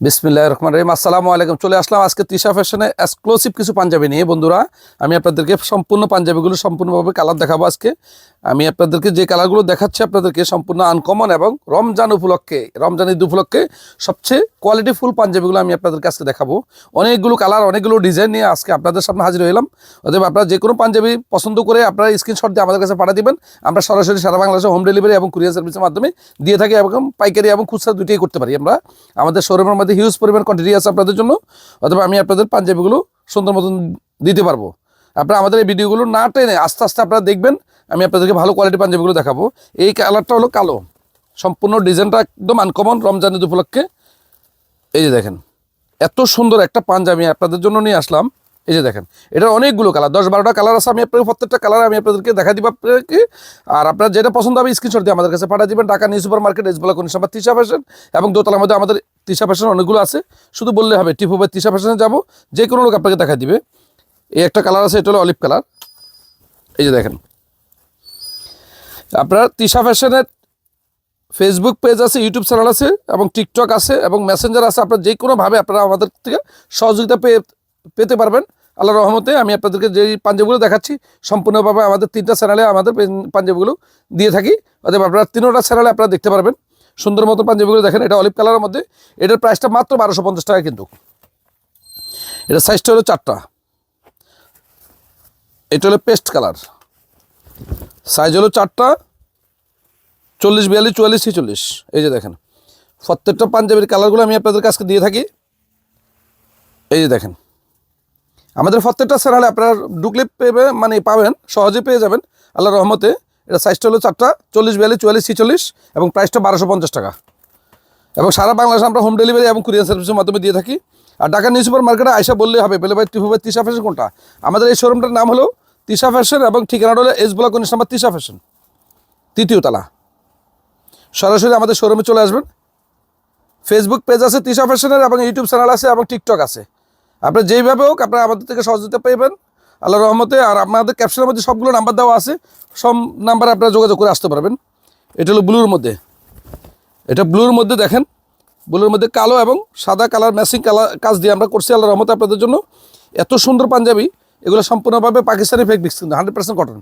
বিসমিল্লাহ রহমান রহিম। আসসালামু আলাইকুম। চলে আসলাম আজকে তৃষা ফ্যাশনে এক্সক্লুসিভ কিছু পাঞ্জাবি নিয়ে। বন্ধুরা, আমি আপনাদেরকে সম্পূর্ণ পাঞ্জাবিগুলো সম্পূর্ণভাবে কালার দেখাবো আজকে। আমি আপনাদেরকে যে কালারগুলো দেখাচ্ছি আপনাদেরকে সম্পূর্ণ আনকমন এবং রমজান উপলক্ষে, রমজান ঈদ উপলক্ষে সবচেয়ে কোয়ালিটি ফুল পাঞ্জাবিগুলো আমি আপনাদেরকে আজকে দেখাবো। অনেকগুলো কালার অনেকগুলো ডিজাইন নিয়ে আজকে আপনাদের সামনে হাজির হলাম অতএব আপনারা যে কোনো পাঞ্জাবি পছন্দ করে আপনারা স্ক্রিনশট দিয়ে আমাদের কাছে পাঠিয়ে দেবেন। আমরা সরাসরি সারা বাংলাদেশে হোম ডেলিভারি এবং কুরিয়ার সার্ভিসের মাধ্যমে দিয়ে থাকি এবং পাইকারি এবং খুচরা দুটোই করতে পারি আমরা। আমাদের শোরুমের মধ্যে হিউজ পরিমাণ কোয়ান্টিটি আছে আপনাদের জন্য, অথবা আমি আপনাদের পাঞ্জাবিগুলো সুন্দর মতন দিতে পারব। আপনারা আমাদের এই ভিডিওগুলো না টেনে আস্তে আস্তে আপনারা দেখবেন, আমি আপনাদেরকে ভালো কোয়ালিটি পাঞ্জাবিগুলো দেখাবো। এই কালারটা হলো কালো। সম্পূর্ণ ডিজাইনটা একদম আনকমন রমজান ঈদ উপলক্ষে। এই যে দেখেন, এত সুন্দর একটা পাঞ্জাবি আপনাদের জন্য নিয়ে আসলাম। এই যে দেখেন, এটা অনেকগুলো কালার দশ বারোটা কালার আছে, আমি আপনাদের প্রত্যেকটা কালার আমি আপনাদেরকে দেখা দিব আপনাকে আর আপনার যেটা পছন্দ হবে স্ক্রিনশট দিয়ে আমাদের কাছে পাঠিয়ে দিবেন। ঢাকা নিউ সুপার মার্কেট এসবলা কোন সময় তিশা ফ্যাশন এবং দোতলার মধ্যে আমাদের তিশা ফ্যাশন অনেকগুলো আছে। শুধু বললে হবে, টিপু বাই তিশা ফ্যাশনে যাব, যে কোনো লোক আপনাকে দেখা দিবে। এই একটা কালার আছে, এটা হলো অলিভ কালার এই যে দেখেন। আপনার তিশা ফ্যাশনের ফেসবুক পেজ আছে ইউটিউব চ্যানেল আছে, এবং টিকটক আছে, এবং মেসেঞ্জার আছে। আপনার যে কোনোভাবে আপনারা আমাদের থেকে সহযোগিতা পেয়ে, পেতে পারবেন। আল্লাহ রহমতে আমি আপনাদেরকে যেই পাঞ্জাবিগুলো দেখাচ্ছি, সম্পূর্ণভাবে আমাদের তিনটা চ্যানেলে আমাদের পাঞ্জাবিগুলো দিয়ে থাকি। অতএব আপনারা তিনোটা চ্যানেলে আপনারা দেখতে পারবেন। সুন্দর মতো পাঞ্জাবিগুলো দেখেন, এটা অলিভ কালারের মধ্যে। এটার প্রাইসটা মাত্র বারোশো পঞ্চাশ টাকা কিন্তু। এটা সাইজটা হলো চারটা। এটা হলো পেস্ট কালার সাইজ হলো চারটা। চল্লিশ, বিয়াল্লিশ, চুয়াল্লিশ, ছেচল্লিশ। এই যে দেখেন। প্রত্যেকটা পাঞ্জাবির কালারগুলো আমি আপনাদের কাছকে দিয়ে থাকি। এই যে দেখেন। আমাদের প্রত্যেকটা চ্যানেলে আপনারা ঢুকলে পেবে মানে পাবেন, সহজে পেয়ে যাবেন আল্লাহ রহমতে। এটা সাইজটা হলো চারটা, চল্লিশ, বিয়াল্লিশ, চুয়াল্লিশ, ছেচল্লিশ এবং প্রাইসটা বারোশো পঞ্চাশ টাকা। এবং সারা বাংলাদেশে আমরা হোম ডেলিভারি এবং কুরিয়ার সার্ভিসের মাধ্যমে দিয়ে থাকি। আর ঢাকা নিউ সুপার মার্কেটে আইসা বললেই হবে বেলে ভাই টিফু ভাই তিশা ফ্যাশন কোনটা? আমাদের এই শোরুমটার নাম হলো তিশা ফ্যাশন এবং ঠিকানাটা হলো এস ব্লক উনিশ নাম্বার তিশা ফ্যাশন তৃতীয় তালা। সরাসরি আমাদের শোরুমে চলে আসবেন। ফেসবুক পেজ আছে তিশা ফ্যাশনের এবং ইউটিউব চ্যানেল আছে এবং টিকটক আছে। আপনার যেইভাবে হোক আপনারা আমাদের থেকে সহযোগিতা পেবেন আল্লাহ রহমতে, আর আপনাদের ক্যাপশনের মধ্যে সবগুলো নাম্বার দেওয়া আছে। সব নাম্বারে আপনারা যোগাযোগ করে আসতে পারবেন। এটা হলো ব্লুর মধ্যে। এটা ব্লুর মধ্যে দেখেন ব্লুর মধ্যে কালো এবং সাদা কালার ম্যাচিং কালার কাজ দিয়ে আমরা করছি আল্লাহ রহমতে আপনাদের জন্য। এত সুন্দর পাঞ্জাবি, এগুলো সম্পূর্ণভাবে পাকিস্তানি ফেক বিক্স কিন্তু হান্ড্রেড পার্সেন্ট কটন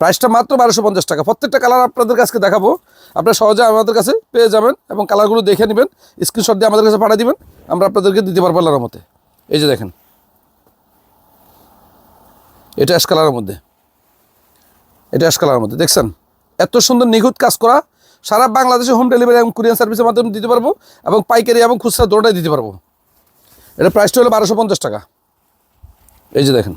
প্রাইসটা মাত্র বারোশো পঞ্চাশ টাকা। প্রত্যেকটা কালার আপনাদের কাছে দেখাবো। আপনারা সহজে আমাদের কাছে পেয়ে যাবেন এবং কালারগুলো দেখে নেবেন। স্ক্রিনশট দিয়ে আমাদের কাছে পাঠিয়ে দিবেন। আমরা আপনাদেরকে দিতে পারব আল্লাহর মতে এই যে দেখেন। এটা অ্যাশ কালারের মধ্যে। এটা অ্যাশ কালারের মধ্যে, দেখছেন? এত সুন্দর নিখুঁত কাজ করা, সারা বাংলাদেশে হোম ডেলিভারি এবং কুরিয়ার সার্ভিসের মাধ্যমে দিতে পারব এবং পাইকারি এবং খুচরা দোটাই দিতে পারব। এটা প্রাইসটা হলো বারোশো পঞ্চাশ টাকা। এই যে দেখেন।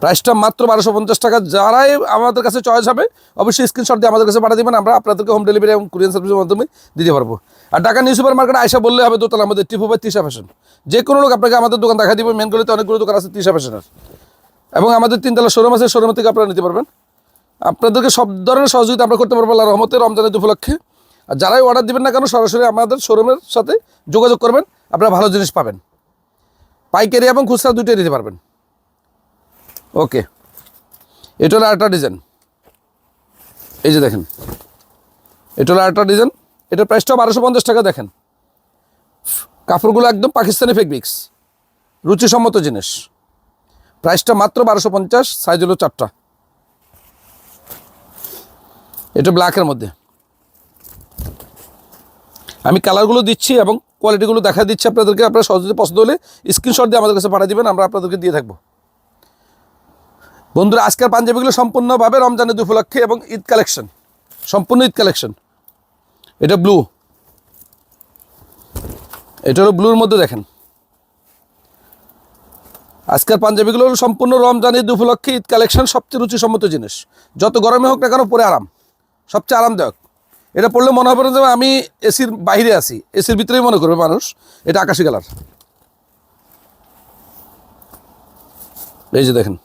প্রাইসটা মাত্র বারোশো পঞ্চাশ টাকা। যারাই আমাদের কাছে চয়েস হবে, অবশ্যই স্ক্রিনশট দিয়ে আমাদের কাছে পাঠিয়ে দেবেন, আমরা আপনাদেরকে হোম ডেলিভারি এবং কুরিয়ার সার্ভিসের মাধ্যমে দিতে পারব। আর ঢাকা নিউ সুপার মার্কেট আয়সা বললে হবে, দোতলা আমাদের টিপু বাই তিশা ফ্যাশন যে কোনো লোক আপনাকে আমাদের দোকান দেখা দিবে মেন গলিতে অনেকগুলো দোকান আছে, তিশা ফ্যাশনের এবং আমাদের তিনতলা শোরুম আছে শোরুম থেকে আপনারা নিতে পারবেন। আপনাদেরকে সব ধরনের সহযোগিতা আমরা করতে পারব আল্লাহ রহমতের রমজানের উপলক্ষে আর যারাই অর্ডার দিবেন না কেন, সরাসরি আমাদের শোরুমের সাথে যোগাযোগ করবেন, আপনারা ভালো জিনিস পাবেন। পাইকারি এবং খুচরা দুটোই দিতে পারবেন। ওকে। এটা হলো আরেকটা ডিজাইন এই যে দেখেন। এটা হলো আরেকটা ডিজাইন এটার প্রাইসটা বারোশো পঞ্চাশ টাকা, দেখেন। কাপড়গুলো একদম পাকিস্তানি ফেব্রিক্স রুচিসম্মত জিনিস। প্রাইসটা মাত্র বারোশো পঞ্চাশ সাইজ হলো চারটা। এটা ব্ল্যাকের মধ্যে। আমি কালারগুলো দিচ্ছি এবং কোয়ালিটিগুলো দেখা দিচ্ছি আপনাদেরকে। আপনারা সহজে পছন্দ হলে স্ক্রিনশট দিয়ে আমাদের কাছে পাঠিয়ে দেবেন, আমরা আপনাদেরকে দিয়ে থাকব। বন্ধুরা, আজকের পাঞ্জাবিগুলো সম্পূর্ণভাবে রমজানের ঈদ উপলক্ষে এবং ঈদ কালেকশন সম্পূর্ণ ঈদ কালেকশন এটা ব্লু এটা হলো ব্লুর মধ্যে দেখেন। আজকের পাঞ্জাবিগুলো হলো সম্পূর্ণ রমজান ঈদ উপলক্ষে ঈদ কালেকশন সবচেয়ে রুচিসম্মত জিনিস। যত গরমে হোক না কেন পরে আরাম। সবচেয়ে আরামদায়ক। এটা পড়লে মনে হবে না যে আমি এসির বাইরে আছি, এসির ভিতরেই মনে করবে মানুষ। এটা আকাশি কালার। এই যে দেখেন।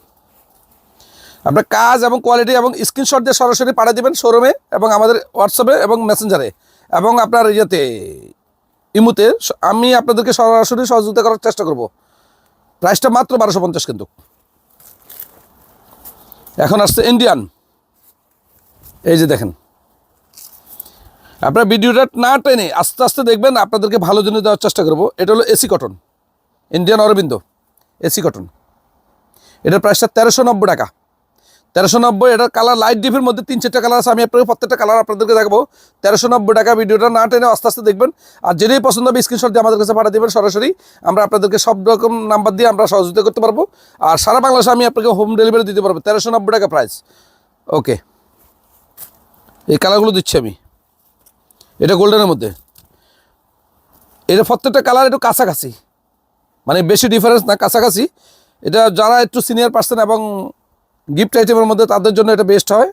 আপনার কাজ এবং কোয়ালিটি এবং স্ক্রিনশট দিয়ে সরাসরি পাঠিয়ে দেবেন শোরুমে এবং আমাদের হোয়াটসঅ্যাপে এবং মেসেঞ্জারে এবং আপনার ইয়েতে। ইমুতে আমি আপনাদেরকে সরাসরি সহযোগিতা করার চেষ্টা করব। প্রাইসটা মাত্র বারোশো পঞ্চাশ কিন্তু। এখন আসছে ইন্ডিয়ান এই যে দেখেন। আপনার ভিডিওটা না টেনে আস্তে আস্তে দেখবেন, আপনাদেরকে ভালো জিনিস দেওয়ার চেষ্টা করব। এটা হলো AC cotton. Indian Arvind. AC cotton. এটার প্রাইসটা তেরোশো টাকা। তেরোশো নব্বই, এটার কালার লাইট ডিপের মধ্যে তিন চারটা কালার আছে। আমি আপনাকে প্রত্যেকটা কালার আপনাদেরকে দেখাবো। তেরোশো নব্বই টাকা ভিডিওটা না টেনে আস্তে আস্তে দেখবেন। আর যেটাই পছন্দ হবে স্ক্রিনশট দিয়ে আমাদের কাছে পাঠিয়ে দেবেন সরাসরি। আমরা আপনাদেরকে সব রকম নাম্বার দিয়ে আমরা সহযোগিতা করতে পারব। আর সারা বাংলাদেশে আমি আপনাকে হোম ডেলিভারি দিতে পারব। তেরোশো নব্বই টাকা প্রাইস ওকে এই কালারগুলো দিচ্ছি আমি। এটা গোল্ডেনের মধ্যে। এটা প্রত্যেকটা কালার একটু কাছাকাছি। মানে বেশি ডিফারেন্স না, কাছাকাছি। এটা যারা একটু সিনিয়র পার্সন এবং গিফট আইটেমের মধ্যে তাদের জন্য এটা বেস্ট হয়।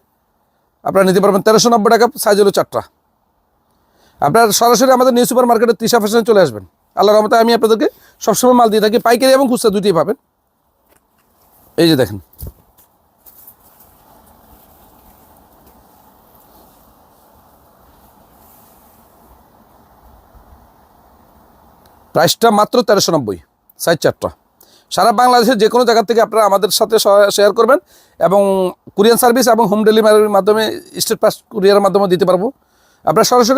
আপনারা নিতে পারবেন তেরোশো নব্বই টাকা সাইজ হলো চারটা। আপনার সরাসরি আমাদের নিউ সুপার মার্কেটে তৃষা ফ্যাশনে চলে আসবেন। আল্লাহ রহমতে আমি আপনাদেরকে সবসময় মাল দিয়ে থাকি, পাইকারি এবং খুচরা দুটোই পাবেন। এই যে দেখেন। প্রাইসটা মাত্র তেরোশো নব্বই সাইজ চারটা। সারা বাংলাদেশের যে কোনো জায়গা থেকে আপনারা আমাদের সাথে শেয়ার করবেন এবং কুরিয়ান সার্ভিস এবং হোম ডেলিভারির মাধ্যমে স্টেট পাস কুরিয়ারের মাধ্যমে দিতে পারব। আপনারা সরাসরি